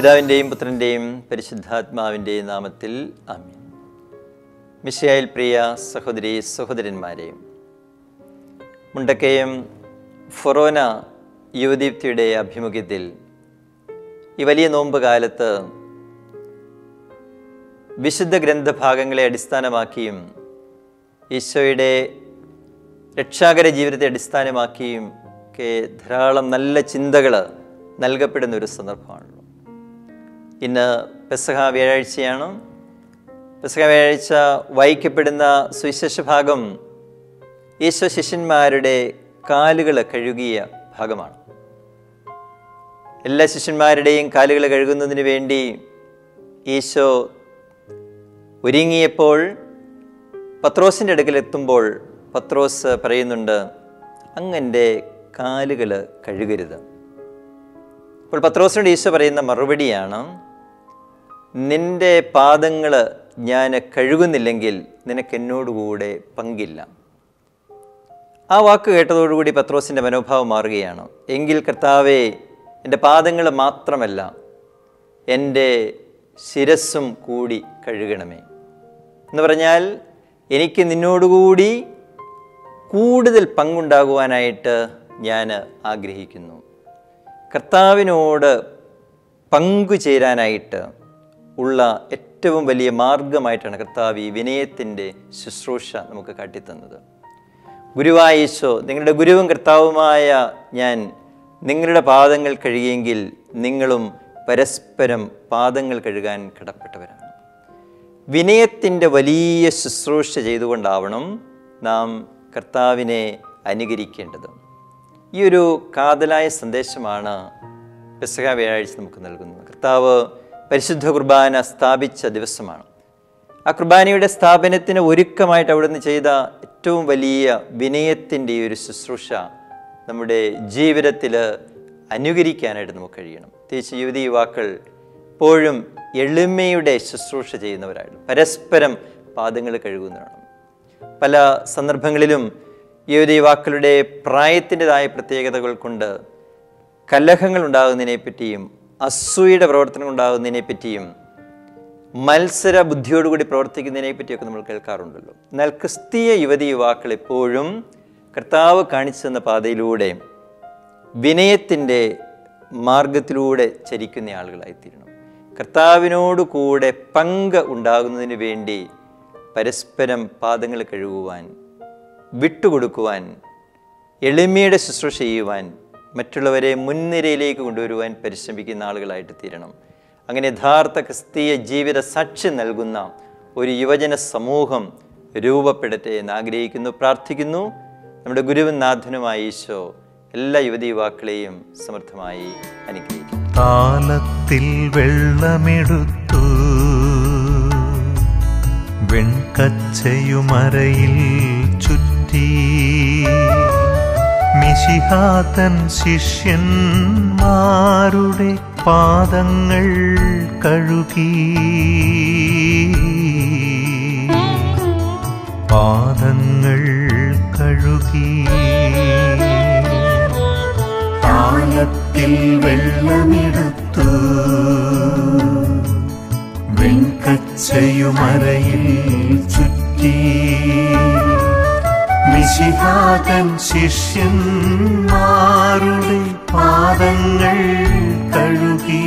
പിതാവിന്റെയും പുത്രന്റെയും പരിശുദ്ധാത്മാവിന്റെയും നാമത്തിൽ ആമീൻ. മിഷയായിൽ പ്രിയ സഹോദരി സഹോദരന്മാരെയും മുണ്ടക്കയം ഫൊറോന യുവദീപ്തിയുടെ ആഭിമുഖ്യത്തിൽ ഈ വലിയ നോമ്പ് കാലത്ത് വിശുദ്ധ ഗ്രന്ഥഭാഗങ്ങളെ അടിസ്ഥാനമാക്കിയും ഈശോയുടെ രക്ഷാകര ജീവിതത്തെ അടിസ്ഥാനമാക്കിയും ഒക്കെ ധാരാളം നല്ല ചിന്തകൾ നൽകപ്പെടുന്ന ഒരു സന്ദർഭമാണല്ലോ ഇന്ന് പെസഹ വ്യാഴാഴ്ചയാണ്. പെസഹ വ്യാഴാഴ്ച വായിക്കപ്പെടുന്ന സുവിശേഷ ഭാഗം ഈശോ ശിഷ്യന്മാരുടെ കാലുകൾ കഴുകിയ ഭാഗമാണ്. എല്ലാ ശിഷ്യന്മാരുടെയും കാലുകൾ കഴുകുന്നതിന് വേണ്ടി ഈശോ ഒരുങ്ങിയപ്പോൾ പത്രോസിന്റെ അടുക്കൽ എത്തുമ്പോൾ പത്രോസ് പറയുന്നുണ്ട് അങ്ങന്റെ കാലുകൾ കഴുകരുത്. അപ്പോൾ പത്രോസിനോട് ഈശോ പറയുന്ന മറുപടിയാണ് നിന്റെ പാദങ്ങൾ ഞാൻ കഴുകുന്നില്ലെങ്കിൽ നിനക്ക് എന്നോടുകൂടെ പങ്കില്ല. ആ വാക്ക് കേട്ടതോടുകൂടി പത്രോസിന്റെ മനോഭാവം മാറുകയാണ്. എങ്കിൽ കർത്താവെ എന്റെ പാദങ്ങൾ മാത്രമല്ല എന്റെ ശിരസ്സും കൂടി കഴുകണമേ. എന്ന് പറഞ്ഞാൽ എനിക്ക് നിന്നോടുകൂടി കൂടുതൽ പങ്കുണ്ടാകുവാനായിട്ട് ഞാൻ ആഗ്രഹിക്കുന്നു. കർത്താവിനോട് പങ്കുചേരാനായിട്ട് ഉള്ള ഏറ്റവും വലിയ മാർഗമായിട്ടാണ് കർത്താവ് ഈ വിനയത്തിന്റെ ശുശ്രൂഷ നമുക്ക് കാട്ടിത്തന്നത്. ഗുരുവായ ഈശോ നിങ്ങളുടെ ഗുരുവും കർത്താവുമായ ഞാൻ നിങ്ങളുടെ പാദങ്ങൾ കഴുകിയെങ്കിൽ നിങ്ങളും പരസ്പരം പാദങ്ങൾ കഴുകാൻ കടപ്പെട്ടവരാണ്. വിനയത്തിന്റെ വലിയ ശുശ്രൂഷ ചെയ്തുകൊണ്ടാവണം നാം കർത്താവിനെ അനുകരിക്കേണ്ടത്. ഈ ഒരു കാതലായ സന്ദേശമാണ് പെസക വ്യാഴാഴ്ച നമുക്ക് നൽകുന്നത്. കർത്താവ് പരിശുദ്ധ കുർബാന സ്ഥാപിച്ച ദിവസമാണ്. ആ കുർബാനയുടെ സ്ഥാപനത്തിന് ഒരുക്കമായിട്ട് അവിടുന്ന് ചെയ്ത ഏറ്റവും വലിയ വിനയത്തിന്റെ ഒരു ശുശ്രൂഷ നമ്മുടെ ജീവിതത്തിൽ അനുകരിക്കാനായിട്ട് നമുക്ക് കഴിയണം. പ്രത്യേകിച്ച് യുവതി യുവാക്കൾ എപ്പോഴും എളിമയുടെ ശുശ്രൂഷ ചെയ്യുന്നവരാണ് പരസ്പരം പാദങ്ങൾ കഴുകുന്നതാണ് പല സന്ദർഭങ്ങളിലും യുവതി യുവാക്കളുടെ പ്രായത്തിന്റെതായ പ്രത്യേകതകൾ കൊണ്ട് കലഹങ്ങൾ ഉണ്ടാകുന്നതിനെ പറ്റിയും അസൂയയുടെ പ്രവർത്തനം ഉണ്ടാകുന്നതിനെ പറ്റിയും മത്സര ബുദ്ധിയോടുകൂടി പ്രവർത്തിക്കുന്നതിനെ പറ്റിയൊക്കെ നമ്മൾ കേൾക്കാറുണ്ടല്ലോ. എന്നാൽ ക്രിസ്തീയ യുവതി യുവാക്കൾ എപ്പോഴും കർത്താവ് കാണിച്ചു തന്ന പാതയിലൂടെ വിനയത്തിന്റെ മാർഗത്തിലൂടെ ചരിക്കുന്ന ആളുകളായിത്തീരണം. കർത്താവിനോട് കൂടെ പങ്ക് ഉണ്ടാകുന്നതിന് വേണ്ടി പരസ്പരം പാദങ്ങൾ കഴുകുവാൻ വിട്ടുകൊടുക്കുവാൻ എളിമയുടെ ശുശ്രൂഷ ചെയ്യുവാൻ മറ്റുള്ളവരെ മുൻനിരയിലേക്ക് കൊണ്ടുവരുവാൻ പരിശ്രമിക്കുന്ന ആളുകളായിട്ട് തീരണം. അങ്ങനെ യഥാർത്ഥ ക്രിസ്തീയ ജീവിത സാക്ഷ്യം നൽകുന്ന ഒരു യുവജന സമൂഹം രൂപപ്പെടട്ടെ എന്ന് ആഗ്രഹിക്കുന്നു പ്രാർത്ഥിക്കുന്നു. നമ്മുടെ ഗുരുവും നാഥനുമായ ഈശോ എല്ലാ യുവതി യുവാക്കളെയും സമർത്ഥമായി അനുഗ്രഹിക്കും താലത്തിൽ വെള്ളമെടുത്തു വെൺകച്ചയുമറയിൽ ചുറ്റി. മിശിഹാതൻ ശിഷ്യന്മാരുടെ പാദങ്ങൾ കഴുകി. പാദങ്ങൾ കഴുകി. താലത്തിൽ വെള്ളമെടുത്തു. വെങ്കച്ചയുമറയിൽ ചുറ്റി. വിശിഹാതൻ ശിഷ്യന്മാരുടെ പാദങ്ങൾ കഴുകി.